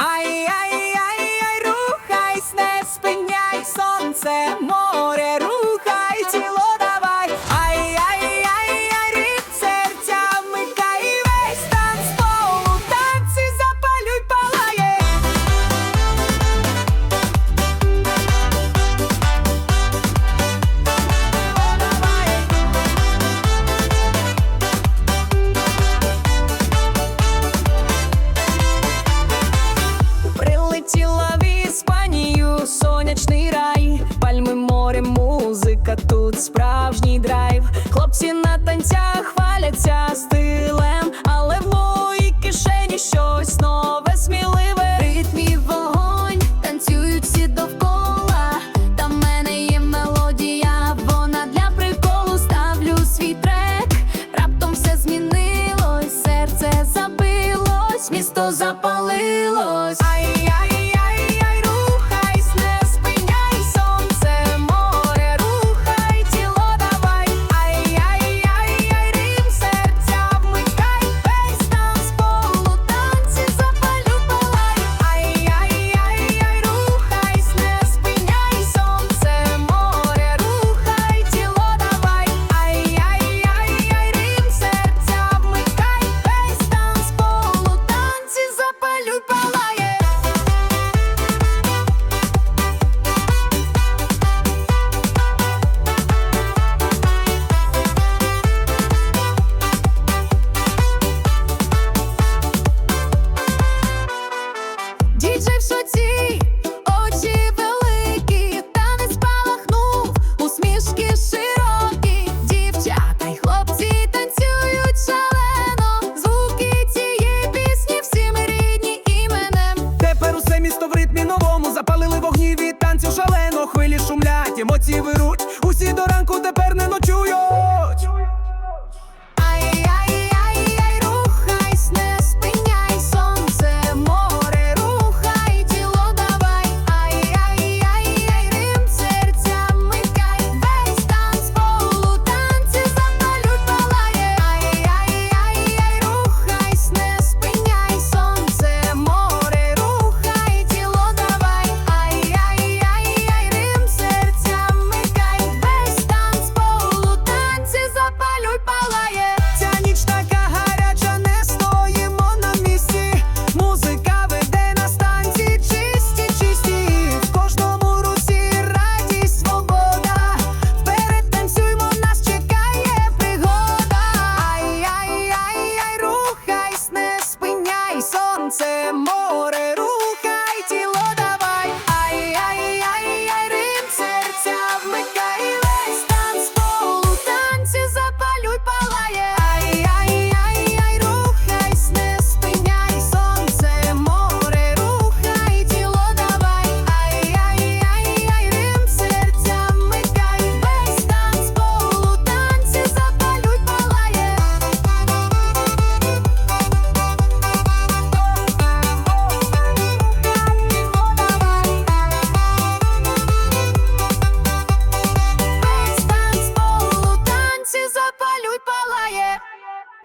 Ай, ай, ай, ай, рухайсь, не спиняй сонце, море, справжній драйв. Хлопці на танцях хваляться стилем, але в моїй кишені щось нове, сміливе. Ритмі вогонь, танцюють всі довкола. Та в мене є мелодія, вона для приколу ставлю свій трек. Раптом все змінилось, серце забилось, місто запалилось. Діджей в шоці, очі великі, танець спалахнув, усмішки широкі, дівчата й хлопці танцюють шалено. Звуки цієї пісні всі ми рідні іменем. Тепер усе місто в ритмі новому запалили вогні від танцю шалено. Хвилі шумлять, емоції вирують.